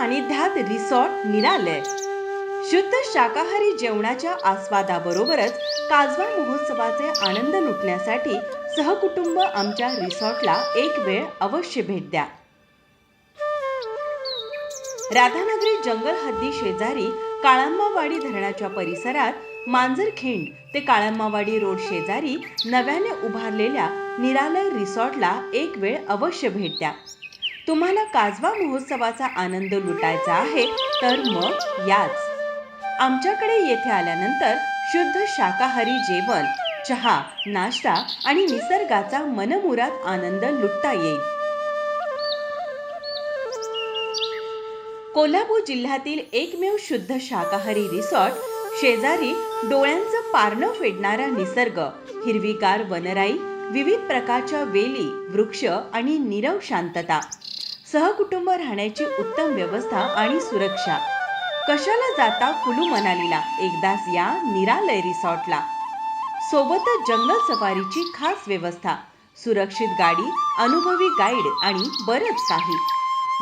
सानिध्यात रिसॉर्ट निरालय. शुद्ध शाकाहारी जेवणाच्या आस्वादाबरोबरच काजवा महोत्सवाचे आनंद लुटण्यासाठी सहकुटुंब आमच्या रिसॉर्टला एक वेळ अवश्य भेट द्या. राधानगरी जंगल हद्दी शेजारी काळांबावाडी धरणाच्या परिसरात मांजरखेंड ते काळांबावाडी रोड शेजारी नव्याने उभारलेल्या निरालय रिसॉर्टला एक वेळ अवश्य भेट द्या. तुम्हाला काजवा महोत्सवाचा आनंद लुटायचा आहे तर मग याच. आमच्याकडे येथे आल्यानंतर शुद्ध शाकाहारी जेवण चहा नाश्ता आणि निसर्गाचा मनमुराद आनंद लुटता येईल. कोल्हापूर जिल्ह्यातील एकमेव शुद्ध शाकाहारी रिसॉर्ट शेजारी डोळ्यांचं पारणं फेडणारा निसर्ग हिरवीगार वनराई विविध प्रकारच्या वेली वृक्ष आणि निरव शांतता. सहकुटुंब राहण्याची उत्तम व्यवस्था आणि सुरक्षा. कशाला जाता कुलू मनालीला? एकदाच या निरालय रिसॉर्टला. सोबतच जंगल सफारीची खास व्यवस्था. सुरक्षित गाडी अनुभवी गाईड आणि बरंच काही.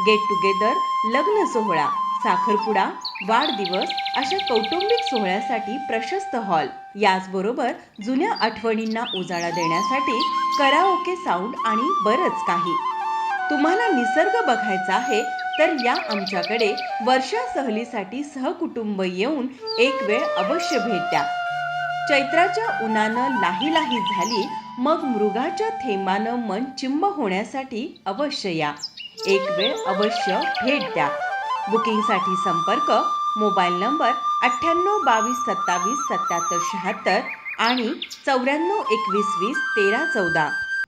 गेट टुगेदर लग्न सोहळा साखरपुडा वाढदिवस अशा कौटुंबिक सोहळ्यासाठी प्रशस्त हॉल. याचबरोबर जुन्या आठवणींना उजाळा देण्यासाठी कराओके साऊंड आणि बरंच काही. तुम्हाला निसर्ग बघायचा आहे तर या आमच्याकडे वर्षा सहलीसाठी सहकुटुंब येऊन एक वेळ अवश्य भेट द्या. चैत्राच्या उन्हानं लाही लाही झाली मग मृगाच्या थेंबानं मन चिंब होण्यासाठी अवश्य या. एक वेळ अवश्य भेट द्या. बुकिंगसाठी संपर्क मोबाईल नंबर अठ्ठ्याण्णव बावीस सत्तावीस सत्याहत्तर शहात्तर आणि चौऱ्याण्णव एकवीस वीस तेरा चौदा.